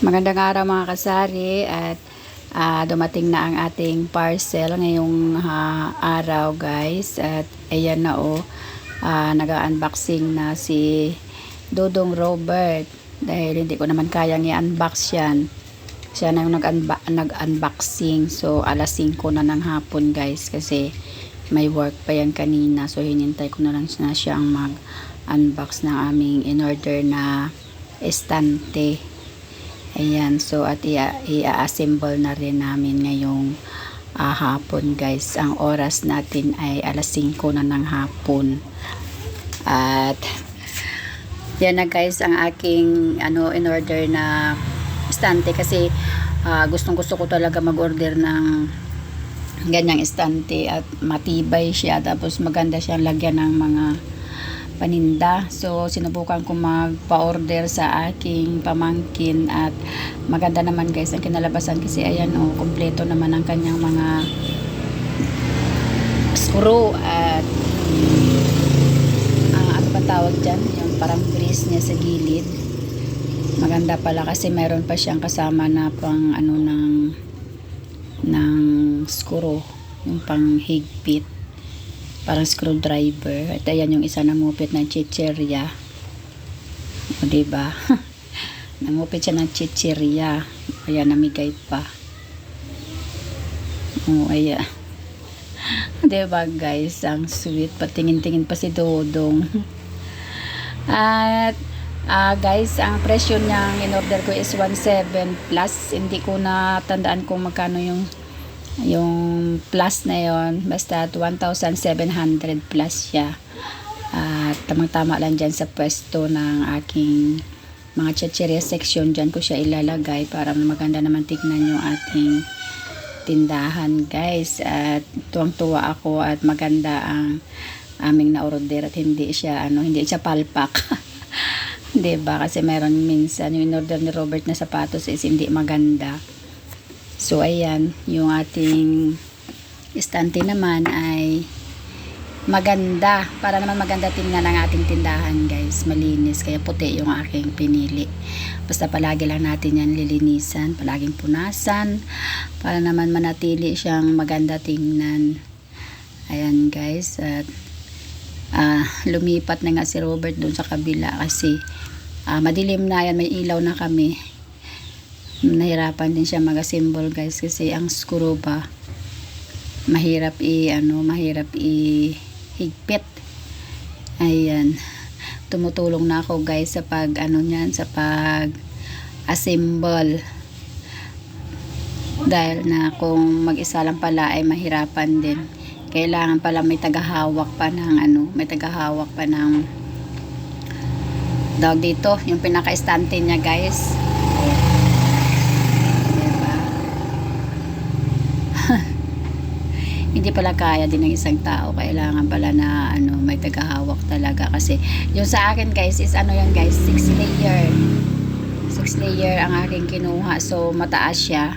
Magandang araw mga kasari at ah, dumating na ang ating parcel ngayong ah, araw guys. At ayan na oh. Ah, nag-unboxing na si Dudong Robert dahil hindi ko naman kayang i-unbox yan. Siya na yung nag-unboxing. So alas 5 na ng hapon guys kasi may work pa yan kanina. So hinintay ko na lang na siyang mag-unbox ng aming in-order na estante Ayan, so at ia- i-assemble na rin namin ngayong ah, hapon guys. Ang oras natin ay alas 5 na ng hapon. At yan na guys ang aking ano in order na estante kasi ah, gustong gusto ko talaga mag-order ng ganyang estante at matibay siya tapos maganda siyang lagyan ng mga paninda. So, sinubukan ko magpa-order sa aking pamangkin at maganda naman guys ang kinalabasan kasi ayan oh, kompleto naman ang kanyang mga screw at ah, ano ba tawag dyan? Yung parang grease niya sa gilid. Maganda pala kasi meron pa siyang kasama na pang ano ng ng screw yung pang higpit parang screwdriver. At ayan yung isa nangupit ng chicherya. O, diba? nangupit siya ng chicherya. Ayan, namigay pa. O, ayan. diba guys? Ang sweet. Patingin-tingin pa si Dodong. At, ah guys, ang presyo niyang in-order ko is 1.7 plus. Hindi ko na tandaan kung magkano yung yung plus na yon basta 1,700 plus siya. At tamang-tama lang dyan sa pwesto ng aking mga chicheria section dyan ko siya ilalagay para maganda naman tignan yung ating tindahan guys. At tuwang-tuwa ako at maganda ang aming na-order at hindi siya ano hindi siya palpak. 'di ba? Kasi meron minsan yung in-order ni Robert na sapatos is hindi maganda. So, ayan, yung ating estante naman ay maganda. Para naman maganda tingnan ang ating tindahan, guys. Malinis, kaya puti yung aking pinili. Basta palagi lang natin yan lilinisan, palaging punasan, para naman manatili siyang maganda tingnan. Ayan, guys. At ah, lumipat na nga si Robert doon sa kabila kasi ah, madilim na yan, may ilaw na kami nahirapan din siya mag-assemble guys kasi ang screw ba mahirap i ano mahirap i higpit. Ayan. Tumutulong na ako guys sa pag ano niyan sa pag assemble. Dahil na kung mag-isa lang pala ay mahirapan din. Kailangan pala may tagahawak pa ng ano may tagahawak pa ng dog dito yung pinaka-estante niya guys Diba? Hindi pala kaya din ng isang tao. Kailangan pala na ano may tagahawak talaga. Kasi yung sa akin guys is ano yan guys 6 layer. 6 layer ang aking kinuha. So mataas siya.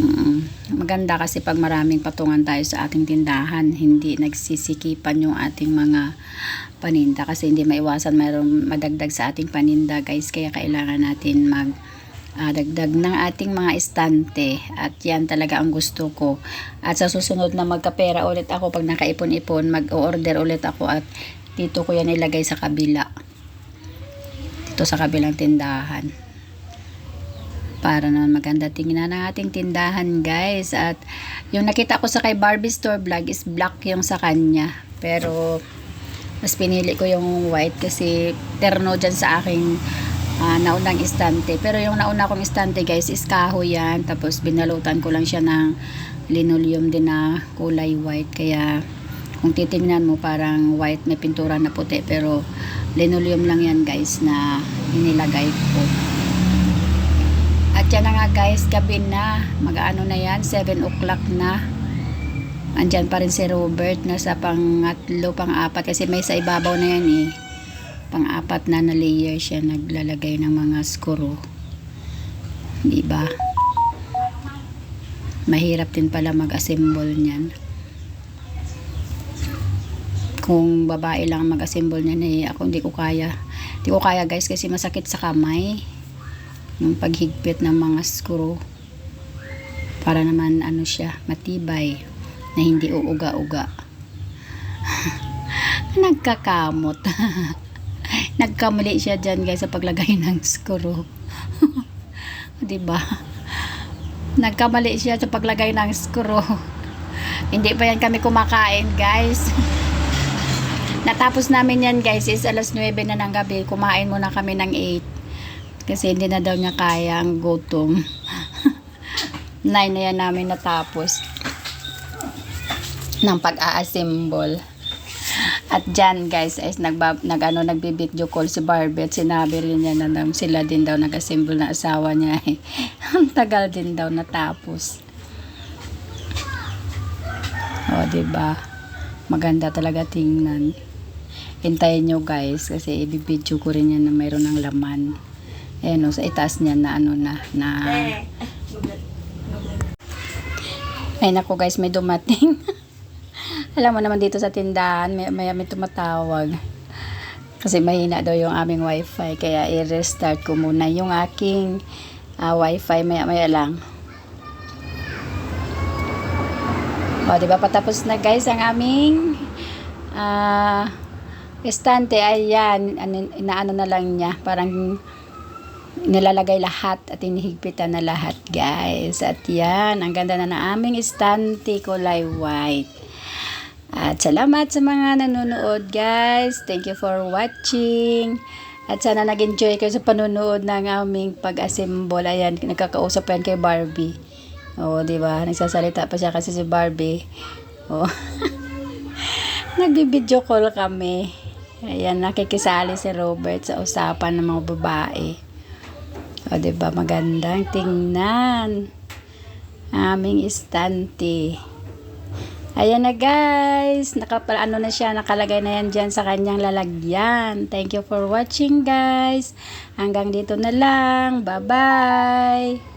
Mm, maganda kasi pag maraming patungan tayo sa ating tindahan hindi nagsisikipan yung ating mga paninda. Kasi hindi maiwasan mayroong madagdag sa ating paninda guys. Kaya kailangan natin mag ah, dagdag ng ating mga estante. At yan talaga ang gusto ko. At sa susunod na magkapera ulit ako pag nakaipon-ipon mag-order ulit ako at dito ko yan ilagay sa kabila. Dito sa kabilang tindahan. Para naman maganda tingnan ang ating tindahan guys. At yung nakita ko sa kay Barbie Store Vlog is black yung sa kanya. Pero mas pinili ko yung white kasi terno dyan sa aking ah, naunang istante. Pero yung nauna kong istante guys is kahoy yan. Tapos binalutan ko lang siya ng linoleum din na kulay white. Kaya kung titingnan mo parang white may pintura na puti. Pero linoleum lang yan guys na inilagay ko. At yan na nga guys, gabi na. Mag-ano na yan, 7 o'clock na. Andyan pa rin si Robert, nasa pangatlo, pang-apat kasi may sa ibabaw na yan eh pang-apat na na layer siya naglalagay ng mga screw. Di ba? Mahirap din pala mag-assemble niyan. Kung babae lang mag-assemble niyan eh, ako hindi ko kaya. Hindi ko kaya guys kasi masakit sa kamay. Yung paghigpit ng mga screw. Para naman ano siya, matibay. Na hindi uuga-uga. Nagkakamot. Nagkamali siya dyan guys sa paglagay ng screw. 'Di ba? Nagkamali siya sa paglagay ng screw. Hindi pa yan kami kumakain, guys. Natapos namin yan, guys, is alas 9 na ng gabi. Kumain muna kami ng 8. Kasi hindi na daw niya kaya ang gutom. 9 na yan namin natapos ng pag-a-assemble. At dyan guys, is nagba, nag, ano, nagbi-video call si Barbie at sinabi rin niya na nam- sila din daw nag-assemble na asawa niya. eh. Ang tagal din daw natapos. O, di ba? Maganda talaga tingnan. Hintayin nyo guys kasi ibibidyo ko rin yan na mayroon ng laman. Ayan o, sa itaas niya na ano na, na... Ay nako guys, may dumating. Alam mo naman dito sa tindahan, may, may, may tumatawag. Kasi mahina daw yung aming wifi. Kaya i-restart ko muna yung aking ah, wifi. Maya maya lang. O, di ba patapos na guys ang aming ah estante. Ayan, ano, inaano na lang niya. Parang nilalagay lahat at inihigpitan na lahat guys. At yan, ang ganda na ng aming estante kulay white. At salamat sa mga nanonood guys. Thank you for watching. At sana nag-enjoy kayo sa panonood ng aming pag-assemble. Ayan, nagkakausap yan kay Barbie. Oo, di ba? Nagsasalita pa siya kasi si Barbie. Oo. Nagbibideo call kami. Ayan, nakikisali si Robert sa usapan ng mga babae. O, di ba? Magandang tingnan. Aming istante. Ayan na guys. Nakapal, ano na siya, nakalagay na yan dyan sa kanyang lalagyan. Thank you for watching guys. Hanggang dito na lang. Bye-bye.